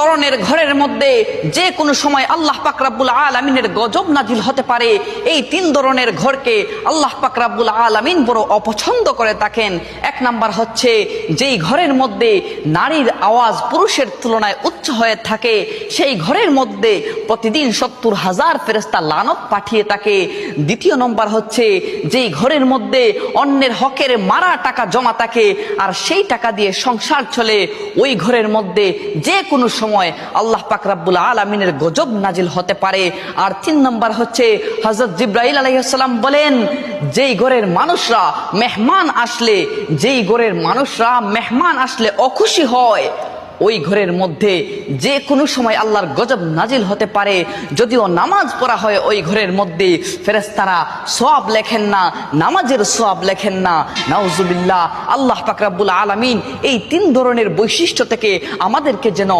ধরনের ঘরের মধ্যে যে কোনো সময় আল্লাহ পাকরাবুল আলমিনের গজব নাজিল হতে পারে, এই তিন ধরনের ঘরকে আল্লাহ পাকরাবুল আলামিন বড় অপছন্দ করে থাকেন। এক নাম্বার হচ্ছে, যেই ঘরের মধ্যে নারীর আওয়াজ পুরুষের তুলনায় উচ্চ হয়ে থাকে, সেই ঘরের মধ্যে প্রতিদিন সত্তর হাজার ফেরেস্তা লানত পাঠিয়ে থাকে দ্বিতীয় নম্বর হচ্ছে, যেই ঘরের মধ্যে অন্যের হকের মারা টাকা জমা থাকে আর সেই টাকা দিয়ে সংসার চলে, ওই ঘরের মধ্যে যে কোনো সময় আল্লাহ পাক রাব্বুল আলমিনের গজব নাজিল হতে পারে। আর তিন নম্বর হচ্ছে হজরত জিব্রাইল আলাইসাল্লাম বলেন, যেই ঘরের মানুষরা মেহমান আসলে যেই ঘরের মানুষরা মেহমান আসলে অখুশি হয়, ওই ঘরের মধ্যে যে কোনো সময় আল্লাহর গজব নাজিল হতে পারে। যদিও নামাজ পড়া হয় ওই ঘরের মধ্যে ফেরেস্তারা সব লেখেন না, নামাজের সব লেখেন না। নাউজুবিল্লাহ, আল্লাহ পাকরাবুল আলমিন এই তিন ধরনের বৈশিষ্ট্য থেকে আমাদেরকে যেন